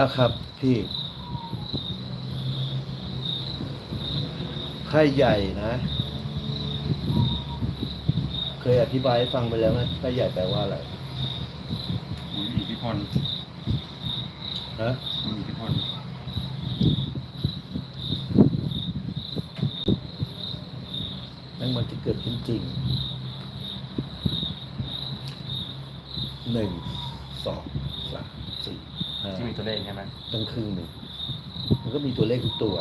อะครับพี่ไข่ใหญ่นะ เคยอธิบายให้ฟังไปแล้วนะไข่ใหญ่แปลว่าอะไรมีอิทธิพลฮะมีอิทธิพลนั่นมันจะเกิดขึ้นจริงหนึ่งสองสามสี่ห้า ที่มีตัวเลขใช่ไหมตั้งครึ่งหนึ่งมันก็มีตัวเลขทุกตัว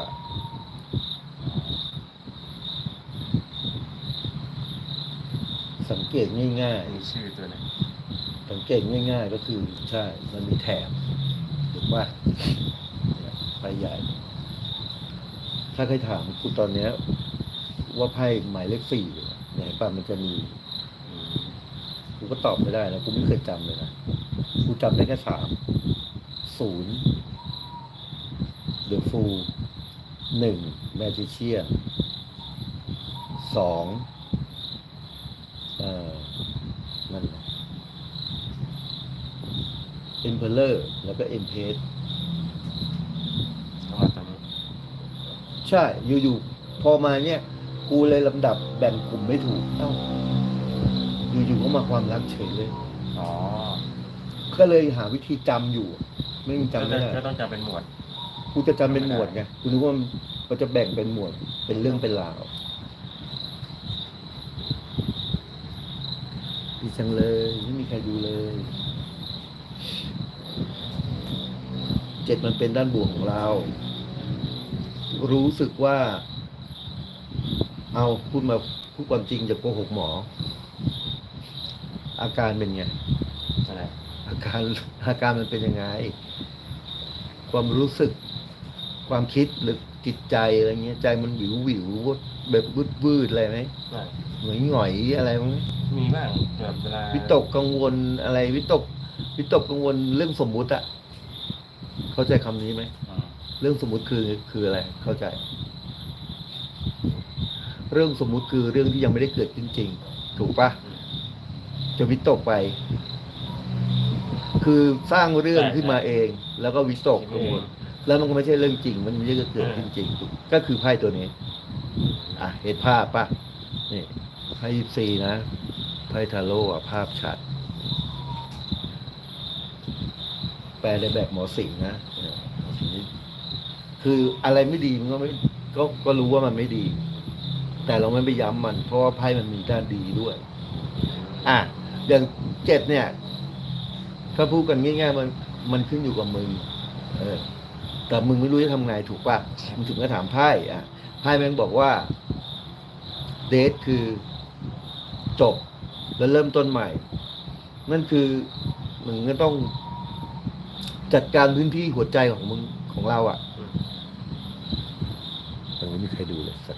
สังเกตง่ายมีชื่อตัวไหนๆสังเกตง่าย ๆ ก็คือใช่ มันมีแถบถูกป่ะเนี่ยไพ่ใหญ่ ถ้าเคยถามกูตอนเนี้ย ว่าไพ่หมายเลขสี่เนี่ยเห็นป่ะมันจะมีอืมกูก็ตอบไม่ได้นะกูไม่เคยจำเลยนะกูจำได้แค่สาม ศูนย์เดอะฟูหนึ่งแมจิเชียนสองเอ่อนั่นเอ็มเพลเลอร์แล้วก็เอ็มเพสต้องเอาตัวนี้ใช่ อยู่ๆ พอมาเนี่ย กูเลยลำดับแบ่งกลุ่มไม่ถูก เอ้า อยู่ๆก็มาความรักเฉยเลย อ๋อ ก็เลยหาวิธีจำอยู่ ไม่มีจำไม่ได้ก็ต้องจำเป็นหมวดกูจะจำเป็นหมวดไงกูนึกว่ามันจะแบ่งเป็นหมวด เป็นเรื่องเป็นราวดีจังเลยไม่มีใครดูเลยเจ็ดมันเป็นด้านบวกของเรา รู้สึกว่า เอาพูดมาพูดความจริงอย่าโกหกหมอ อาการเป็นไงอะไรอา การอาการมันเป็นยังไง ความรู้สึก ความคิดหรือจิตใจอะไรเงี้ยใจมันวิววิวแบบวืดวืดอะไรไหมไม่หงอยหงอยอะไรมั้งมีบ้างแบบเวลาวิตกกังวลอะไรวิตกวิตกกังวลเรื่องสมมุติอะเข้าใจคำนี้ไหมอืมเรื่องสมมุติคือคืออะไร เข้าใจ เรื่องสมมุติคือเรื่องที่ยังไม่ได้เกิดขึ้นจริงถูกปะอืมจะวิตกไป คือสร้างเรื่องขึ้นมาเอง แล้วก็วิตกกังวลแล้วมันก็ไม่ใช่เรื่องจริง มันไม่ได้เกิดขึ้นจริง ก็คือไพ่ตัวนี้ อะเห็นภาพปะนี่ไพ่ยิปซีนะไพ่ทาโร่อะภาพชัด แปลในแบบหมอสิงห์นะเนี่ยหมอสิงห์คืออะไรไม่ดีมันก็ไม่ก็ก็รู้ว่ามันไม่ดี แต่เราไม่ไปย้ำมัน เพราะว่าไพ่มันมีด้านดีด้วย อะอย่างเจ็ดเนี่ย ถ้าพูดกันง่าย ๆ มันมันขึ้นอยู่กับมึง เออ แต่มึงไม่รู้จะทำไงถูกป่ะมึงถึงก็ถามไพ่อะไพ่แม่งบอกว่า เดทคือจบแล้วเริ่มต้นใหม่ นั่นคือมึงก็ต้องจัดการพื้นที่หัวใจของมึงของเราอะอืมแต่ไม่มีใครดูเลยสัก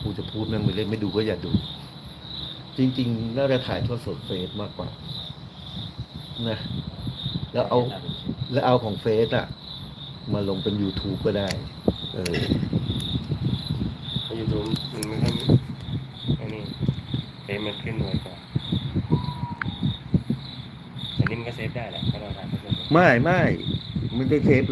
กูจะพูดแม่งไปเล่นไม่ดูก็อย่าดู จริง ๆ น่าจะถ่ายทอดสดเฟซมากกว่า นะแล้วเอาแล้วเอาของเฟซอะมาลงเป็น YouTube ก็ได้ เออยูทูบมันไม่ค่อยไอ้นี่เซฟมันขึ้นไวกว่าแต่นี่มันก็เซฟได้แหละเพราะเราถ่ายเพื่อนไม่ไม่ไม่ได้เทป